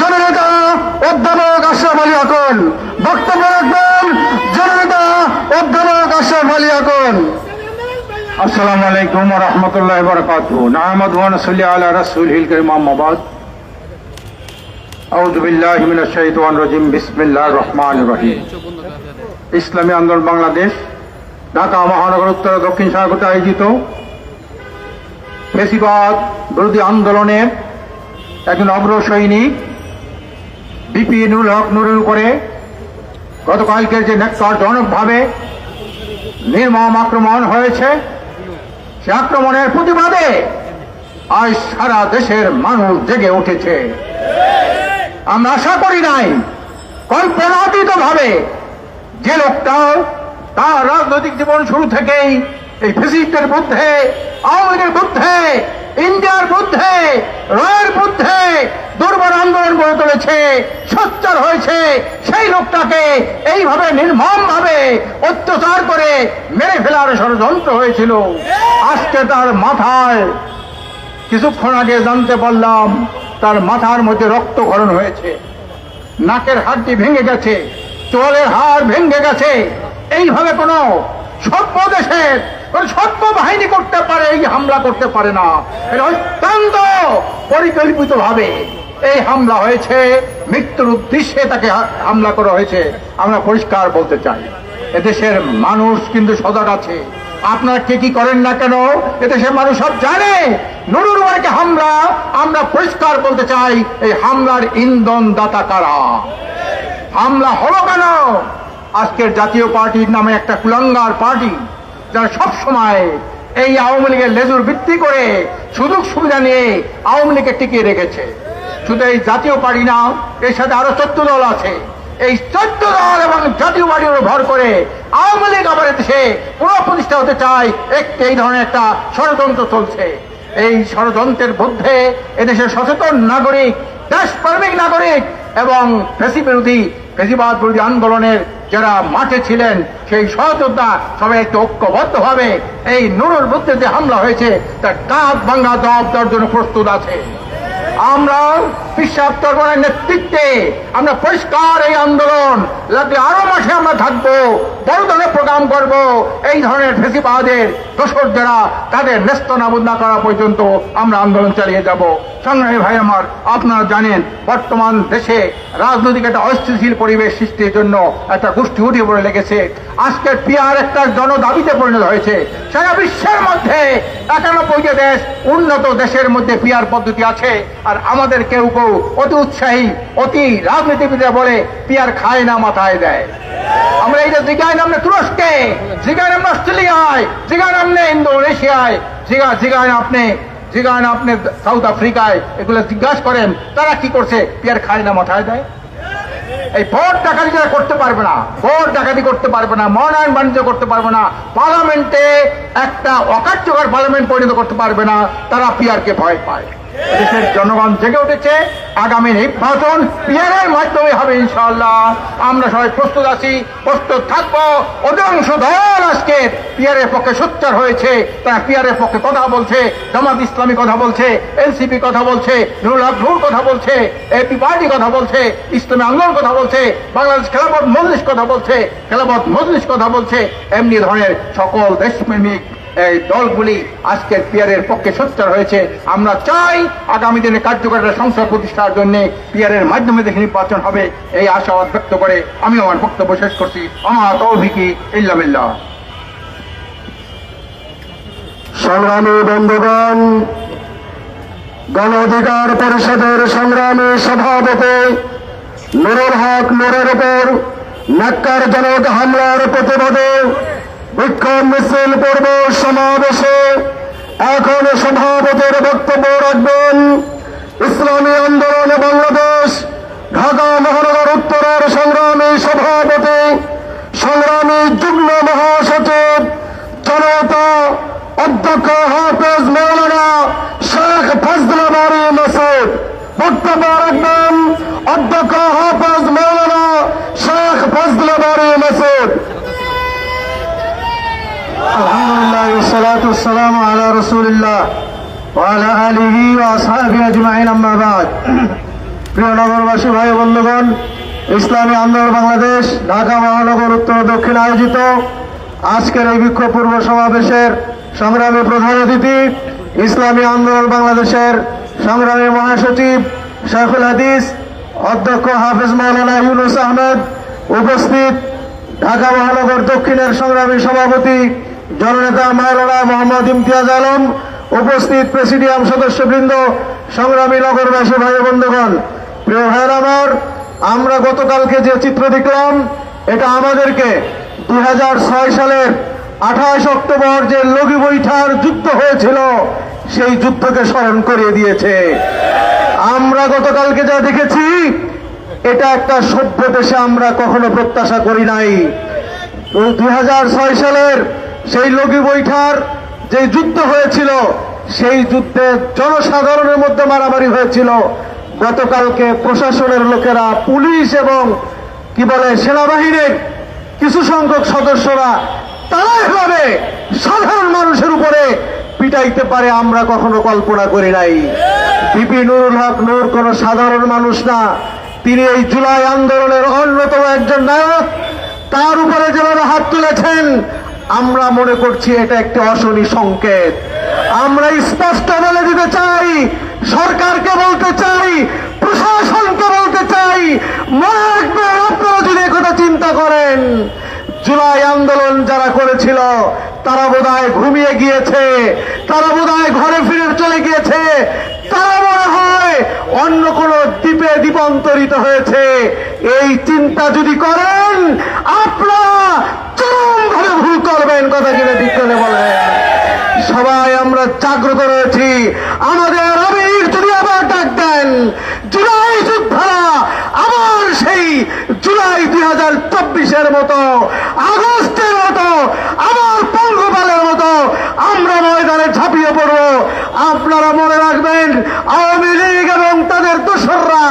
জননেতা অধ্যাপক আশরাফ আলী আকন বক্তব্য রাখবেন জননেতা অধ্যাপক আশরাফ আলী আকন আসসালামু আলাইকুম রহমতুল্লাহ বরকাত নাহমদ ওয়ানসলি আলা রসুল হিল করিম আহমাবাদ আউযু বিল্লাহি মিনাশ শাইতানির রাজিম। বিসমিল্লাহির রহমানির রহিম। ইসলামী আন্দোলন বাংলাদেশ ঢাকা মহানগর উত্তর দক্ষিণ সাগরতে আয়োজিত বেশিবাদ বিরোধী আন্দোলনের একজন অগ্র সৈনিক বিপি নুরুল হক নুরের উপরে গতকালকের যে নেককারজনকভাবে নির্মম আক্রমণ হয়েছে, সে আক্রমণের প্রতিবাদে আজ সারা দেশের মানুষ জেগে উঠেছে। আমরা আশা করি নাই কল্পনাতীত ভাবে যে লোকটা তার রাজনৈতিক জীবন শুরু থেকেই এই ফেসিস্টের মধ্যে, আওয়ামী লীগের বুদ্ধে ইন্ডিয়ার বুদ্ধে, রয়ের বুদ্ধে দুর্বল আন্দোলন গড়ে তুলেছে সোচ্চার হয়েছে সেই লোকটাকে এইভাবে নির্মম ভাবে অত্যাচার করে মেরে ফেলার ষড়যন্ত্র হয়েছিল। আজকে তার মাথায় কিছুক্ষণ আগে জানতে পারলাম, তার মাথার মধ্যে রক্তক্ষরণ হয়েছে। নাকের হাড়টি ভেঙে গেছে চোয়ালের হাড় ভেঙে গেছে। এইভাবে কোনো সভ্য দেশের সভ্য বাহিনী করতে পারে, এই হামলা করতে পারে না। এটা অত্যন্ত পরিকল্পিত ভাবে এই হামলা হয়েছে। মৃত্যুর উদ্দেশ্যে তাকে হামলা করা হয়েছে। আমরা পরিষ্কার বলতে চাই, এদেশের মানুষ কিন্তু সজাগ আছে। আপনারা কে কি করেন না কেন? এদেশের মানুষ সব জানে। নুরুর বাড়িকে হামলা, আমরা পরিষ্কার বলতে চাই, এই হামলার ইন্ধন দাতা কারা? হামলা হলো কেন? আজকের জাতীয় পার্টির নামে একটা কুলাঙ্গার পার্টি যারা সব সময় এই আওয়ামী লীগের লেজুর ভিত্তি করে সুযোগ সুবিধা নিয়ে আওয়ামী লীগকে টিকিয়ে রেখেছে। শুধু এই জাতীয় পার্টি না, এর সাথে আরও চোদ্দ দল আছে। এই চোদ্দ দল এবং জাতীয় পার্টির ভর করে আওয়ামী লীগ আবার দেশে পুনঃ প্রতিষ্ঠা হতে চায়। একটি এই ধরনের একটা ষড়যন্ত্র চলছে। এই ষড়যন্ত্রের মধ্যে এদেশের সচেতন নাগরিক, দেশপ্রেমিক নাগরিক এবং ফেসি বিরোধী, ফেসিবাদ বিরোধী আন্দোলনের যারা মাঠে ছিলেন, সেই সহযোদ্ধা সবাই একটু ঐক্যবদ্ধ হবে। এই নুরুর বুদ্ধে যে হামলা হয়েছে, তার কাজ জবাব দেওয়ার জন্য প্রস্তুত আছে। আমরা বিশ্বাস তর্পণের নেতৃত্বে আমরা পরিষ্কার এই আন্দোলন লাগলে আরও মাসে আমরা থাকব, বড় ধরনের প্রোগ্রাম করব। এই ধরনের ফেসিবাদের দোষর যারা, তাদের ন্যস্ত নাবুদ না করা পর্যন্ত আমরা আন্দোলন চালিয়ে যাব। সংগ্রামী ভাই আমার, আপনারা জানেন, বর্তমান দেশে রাজনৈতিক একটা অস্থিতিশীল পরিবেশ সৃষ্টির জন্য একটা গোষ্ঠী উঠে পড়ে লেগেছে। আজকের পিয়ার একটা জনদাবিতে পরিণত হয়েছে। সারা বিশ্বের মধ্যে একানব্বইটা দেশ, উন্নত দেশের মধ্যে পিয়ার পদ্ধতি আছে। আর আমাদের কেউ কেউ অতি উৎসাহী, অতি রাজনীতিবিদরা বলে, পিয়ার খায় না, মাথায় দেয়। আমরা এইটা জিগায় নামনে তুরস্কে, জিগায় নামনে অস্ট্রেলিয়ায়, জিগায় নামনে ইন্দোনেশিয়ায়, জিগা, জিগায় আপনি জিগায় আপনি সাউথ আফ্রিকায়, এগুলো জিজ্ঞাসা করেন, তারা কি করছে? পিয়ার খায় না, মাথায় দেয়। এই ভোট ডাকাতি যারা করতে পারবে না, ভোট ডাকাতি করতে পারবে না, মনোনয়ন বাণিজ্য করতে পারবে না, পার্লামেন্টে একটা অকার্যকর পার্লামেন্ট পরিণত করতে পারবে না, তারা পিয়ারকে ভয় পায়। দেশের জনগণ জেগে উঠেছে। আগামী নির্বাচন পিয়ারের মাধ্যমে হবে ইনশাআল্লাহ। আমরা সবাই প্রস্তুত আছি, প্রস্তুত থাকব। অধিকাংশ দল আজকে পিয়ারের পক্ষে সোচ্চার হয়েছে। তারা পিয়ারের পক্ষে কথা বলছে, জামাত ইসলামী কথা বলছে, এনসিপি কথা বলছে, নুরুল হক কথা বলছে, এপি পার্টি কথা বলছে, ইসলামী আন্দোলন কথা বলছে, বাংলাদেশ খেলাপথ মজলিস কথা বলছে খেলাপথ মজলিস কথা বলছে, এমনি ধরনের সকল দেশপ্রেমিক এই দলগুলি আজকের পিয়ারের পক্ষে সোচ্চার হয়েছে। আমরা চাই আগামী দিনে কার্যকর সংসদ প্রতিষ্ঠার জন্য পিয়ারের মাধ্যমে দেখে নির্বাচন হবে। এই আশাবাদ ব্যক্ত করে আমি আমার বক্তব্য শেষ করছি। আমার তৌফিকি ইল্লামিল্লাহ সংগ্রামী বন্ধুগণ, গণ অধিকার পরিষদের সংগ্রামী সভাপতি নুরুল হক নুরের উপর ন্যাক্কারজনক হামলার প্রতিবাদে বিক্ষোভ মিছিল পূর্ব সমাবেশে এখন সভাপতির বক্তব্য রাখবেন। ইসলামী আন্দোলন বাংলাদেশ, ঢাকা মহানগর উত্তরের সংগ্রামী সভাপতি, সংগ্রামী যুগ্ম মহাসচিব, জনতা অধ্যক্ষ হাফেজ মৌলানা শেখ ফজলা বাড়ি মাসুদ বক্তব্য রাখবেন, অধ্যক্ষ হাফেজ মৌলানা শেখ ফজলা বাড়ি মাসুদ আলহামদুলিল্লাহ والصلاة والسلام على رسول الله وعلى آله وأصحابه أجمعين أما بعد প্রিয় নগরবাসী ভাই ও বন্ধুগণ ইসলামী আন্দোলন বাংলাদেশ ঢাকা মহানগর উত্তর ও দক্ষিণ আয়োজিত আজকের এই বিক্ষোভ পূর্ব সমাবেশের সংগ্রামী প্রধান অতিথি ইসলামী আন্দোলন বাংলাদেশের সংগ্রামী মহাসচিব শেখুল হাদিস অধ্যক্ষ হাফিজ মাওলানা ইউনুস আহমেদ উপস্থিত ঢাকা মহানগর দক্ষিণের সংগ্রামী সভাপতি জননেতা মাওলানা মোহাম্মদ ইমতিয়াজ আলম, উপস্থিত প্রেসিডিয়াম সদস্যবৃন্দ, সংগ্রামী নগরবাসী ভাই বন্ধুগণ। প্রিয় ভাইয়ের আমার, আমরা গতকালকে যে চিত্র দেখলাম, এটা আমাদেরকে দু হাজার ছয় সালের আঠাশ অক্টোবর যে লগি বৈঠার যুদ্ধ হয়েছিল, সেই যুদ্ধকে স্মরণ করিয়ে দিয়েছে। আমরা গতকালকে যা দেখেছি, এটা একটা সভ্য দেশে আমরা কখনো প্রত্যাশা করি নাই। দুই হাজার ছয় সালের সেই লগি বৈঠার যে যুদ্ধ হয়েছিল, সেই যুদ্ধে জনসাধারণের মধ্যে মারামারি হয়েছিল। গতকালকে প্রশাসনের লোকেরা, পুলিশ এবং কি বলে, সেনাবাহিনীর কিছু সংখ্যক সদস্যরা তারা এভাবে সাধারণ মানুষের উপরে পিটাইতে পারে আমরা কখনো কল্পনা করি নাই। বিপি নুরুল হক নূর কোন সাধারণ মানুষ না। তিনি এই জুলাই আন্দোলনের অন্যতম একজন নায়ক। তার উপরে যেভাবে হাত তুলেছেন আমরা মনে করছি এটা একটি অশনি সংকেত। আমরা স্পষ্ট বলে দিতে চাই, সরকারকে বলতে চাই, প্রশাসনকে বলতে চাই, মনে আপনারা যদি একথা চিন্তা করেন, জুলাই আন্দোলন যারা করেছিল, তারা বোধহয় ঘুমিয়ে গিয়েছে, তারা বোধহয় ঘরে ফিরে চলে গিয়েছে, তারা মনে হয় অন্য কোন দ্বীপে দ্বীপান্তরিত হয়েছে। এই চিন্তা যদি করেন, আপনারা চরমভাবে ভুল করবেন, কথা কিনা বিজ্ঞানে বলে সবাই আমরা জাগ্রত রয়েছি। আমাদের আমির যদি আবার ডাক দেন, জুলাই যোদ্ধারা আবার সেই জুলাই দুই হাজার চব্বিশের মতো, আগস্টের মতো আবার আমরা ময়দানে ঝাঁপিয়ে পড়ব। আপনারা মনে রাখবেন, আওয়ামী লীগ এবং তাদের দোসররা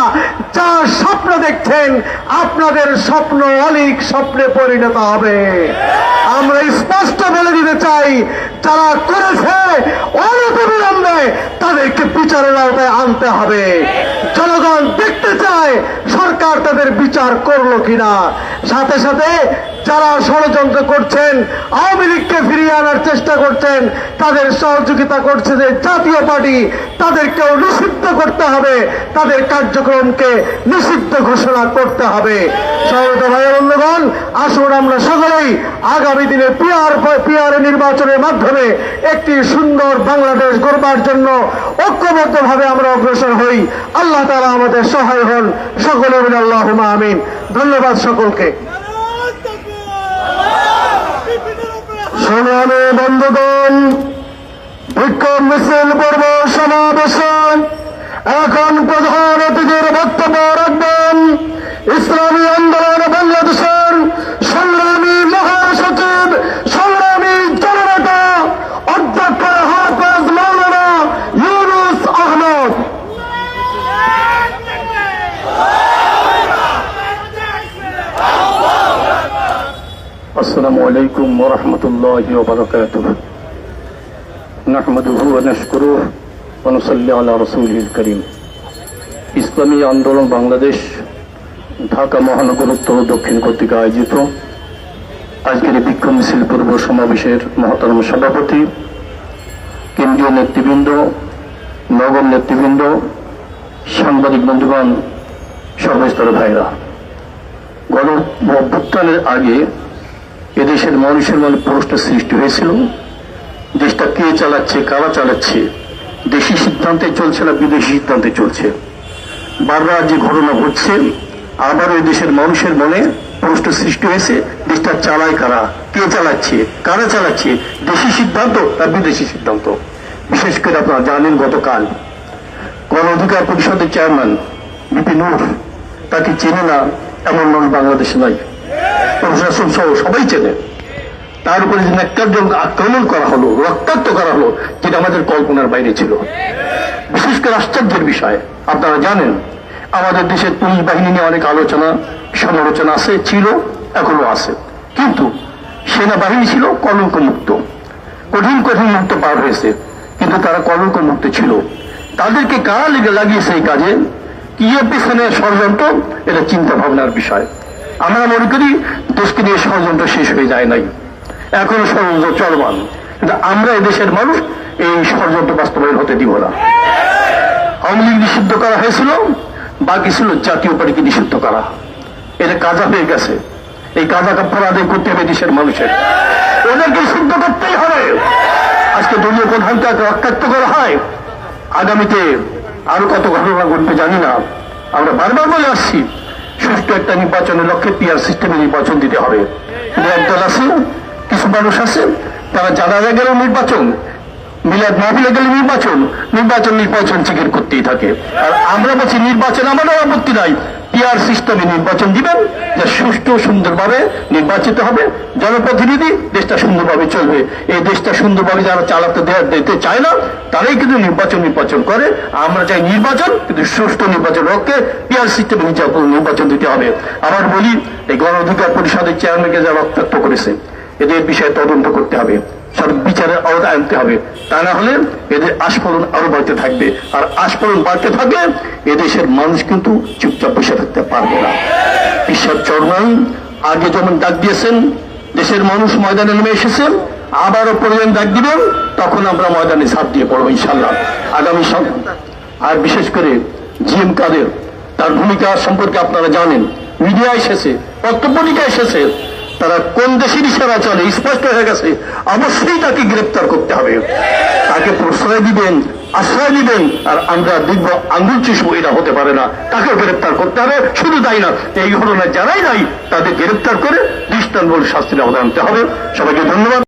যা স্বপ্ন দেখছেন, আপনাদের স্বপ্ন অলিক স্বপ্নে পরিণত হবে। আমরা স্পষ্ট বলে দিতে চাই, যারা করেছে বিচারের আওতায় আনতে হবে। জনগণ দেখতে চায় সরকার তাদের বিচার করল কিনা। সাথে সাথে যারা ষড়যন্ত্র করছেন, আওয়ামী লীগকে ফিরিয়ে আনার চেষ্টা করছেন, তাদের সহযোগিতা করছে যে জাতীয় পার্টি, তাদেরকেও নিষিদ্ধ করতে হবে। তাদের কার্যক্রমকে নিষিদ্ধ ঘোষণা করতে হবে। বন্ধুগণ, আসুন আমরা সকলেই আগামী দিনে পিআর পিআর নির্বাচনের মাধ্যমে একটি সুন্দর বাংলাদেশ গড়বার জন্য ঐক্যবদ্ধভাবে আমরা অগ্রসর হই। আল্লাহ তারা আমাদের সহায় হন। সকলে বলে আল্লাহ আমিন। ধন্যবাদ সকলকে। সংগ্রামী বন্ধুগণ বিক্ষোভ মিছিল পর্ব সমাবেশে এখন প্রধান অতিথির বক্তব্য রাখবেন ইসলামী আন্দোলন বাংলাদেশের সংগ্রামী মহাসচিব সংগ্রামী জননেতা অধ্যক্ষ হাফেজ মৌলানা ইউনুস আহমদ السلام عليكم ورحمة الله وبركاته نحمده ونشكره ونصلي على رسوله الكريم ইসলামী আন্দোলন বাংলাদেশ ঢাকা মহানগর উত্তর ও দক্ষিণ কর্তৃক আয়োজিত আজকের এই বিক্ষোভ মিছিল পূর্ব সমাবেশের মহতরম সভাপতি কেন্দ্রীয় নেতৃবৃন্দ নগর নেতৃবৃন্দ সাংবাদিক বন্ধুগণ সর্বস্তর ভাইরা গণ অভ্যুত্থানের আগে এদেশের মানুষের মনে প্রশ্ন সৃষ্টি হয়েছিল। দেশটা কে চালাচ্ছে, কারা চালাচ্ছে? দেশি সিদ্ধান্তে চলছে না বিদেশি সিদ্ধান্তে চলছে? বারবার যে ঘটনা ঘটছে আবার এই দেশের মানুষের মনে প্রশ্ন সৃষ্টি হয়েছে, দেশটা চালায় কারা? কে চালাচ্ছে? কারা চালাচ্ছে? দেশি সিদ্ধান্ত না বিদেশি সিদ্ধান্ত? বিশেষ করে আপনারা জানেন গতকাল গণ অধিকার পরিষদের চেয়ারম্যান বিপি নূর তাকে চেনে না এমন মানুষ বাংলাদেশে নাই। প্রশাসন সহ সবাই চেনে। তার উপরে যে ন্যাক্কারজন আক্রমণ করা হলো, রক্তাক্ত করা হলো, যেটা আমাদের কল্পনার বাইরে ছিল। বিশেষ করে আশ্চর্যের বিষয়, আপনারা জানেন, আমাদের দেশের পুলিশ বাহিনী নিয়ে অনেক আলোচনা, সমালোচনা আছে, ছিল, এখনও আছে। কিন্তু সেনাবাহিনী ছিল কলঙ্ক মুক্ত কঠিন কঠিন মুক্ত পার হয়েছে, কিন্তু তারা কলঙ্ক মুক্ত ছিল। তাদেরকে কারা লেগে লাগিয়েছে এই কাজে? কি পিছনে ষড়যন্ত্র? এটা চিন্তা ভাবনার বিষয়। আমরা মনে করি দেশকে নিয়ে ষড়যন্ত্র শেষ হয়ে যায় নাই। এখনও ষড়যন্ত্র চলমান। কিন্তু আমরা এদেশের মানুষ এই ষড়যন্ত্র বাস্তবায়ন হতে দিব না। আওয়ামী লীগ নিষিদ্ধ করা হয়েছিল, বাকি ছিল জাতীয় পার্টিকে নিষিদ্ধ করা। এটা কাজা হয়ে গেছে। এই কাজা কাপড় আদায় করতে হবে দেশের মানুষের। ওদেরকে সিদ্ধ করতেই হবে। আজকে দলীয় প্রধানকে রক্তাক্ত করা হয়। আগামীতে আরও কত ঘটনা ঘটবে জানি না। আমরা বারবার বলে আসছি। সুষ্ঠু একটা নির্বাচনের লক্ষ্যে পিআর সিস্টেমে নির্বাচন দিতে হবে। একদল আছে, কিছু মানুষ আছে, তারা জানা গেল নির্বাচন, মিলাদ মাহফিলে গেলে নির্বাচন নির্বাচন নির্বাচন চিকির করতেই থাকে। আর আমরা বলছি, নির্বাচন আমাদের আপত্তি নাই। পিআর সিস্টেমে নির্বাচন দিবেন, যা সুষ্ঠু সুন্দরভাবে নির্বাচিত হবে। জনপ্রতিনিধি দেশটা সুন্দরভাবে চলবে। এই দেশটা সুন্দরভাবে যারা চালাতে দেওয়া দিতে চায় না, তারাই কিন্তু নির্বাচন নির্বাচন করে। আমরা চাই নির্বাচন, কিন্তু সুষ্ঠু নির্বাচন লক্ষ্যে পিআর সিস্টেমে নির্বাচন দিতে হবে। আবার বলি, এই গণ অধিকার পরিষদের চেয়ারম্যানকে যারা রক্তাক্ত করেছে, এদের বিষয়ে তদন্ত করতে হবে। সব বিচারের আওতায় আনতে হবে। তা না হলে এদের আস্ফলন আরও বাড়তে থাকবে। আর আস্ফলন বাড়তে থাকলে এদেশের মানুষ কিন্তু চুপচাপ বসে থাকতে পারবে না। ঈশ্বর চরমাই, আগে যেমন ডাক দিয়েছেন, দেশের মানুষ ময়দানে নেমে এসেছেন আবারও প্রয়োজন ডাক দিবেন, তখন আমরা ময়দানে ঝাঁপ দিয়ে পড়ব ইনশাল্লাহ আগামী সম- আর বিশেষ করে জিএম কাদের, তার ভূমিকা সম্পর্কে আপনারা জানেন। মিডিয়া এসেছে, পত্রপত্রিকা এসেছে তারা কোন দেশের ইশারা চলে স্পষ্ট হয়ে গেছে। অবশ্যই তাকে গ্রেপ্তার করতে হবে। তাকে প্রশ্রয় দিবেন, আশ্রয় দিবেন, আর আমরা দেখব আঙ্গুল চুষবো, এটা হতে পারে না। তাকে গ্রেপ্তার করতে হবে। শুধু তাই না, এই ঘটনায় যারাই নাই, তাদের গ্রেপ্তার করে দৃষ্টান্ত শাস্তির অবদান হবে। সবাইকে ধন্যবাদ।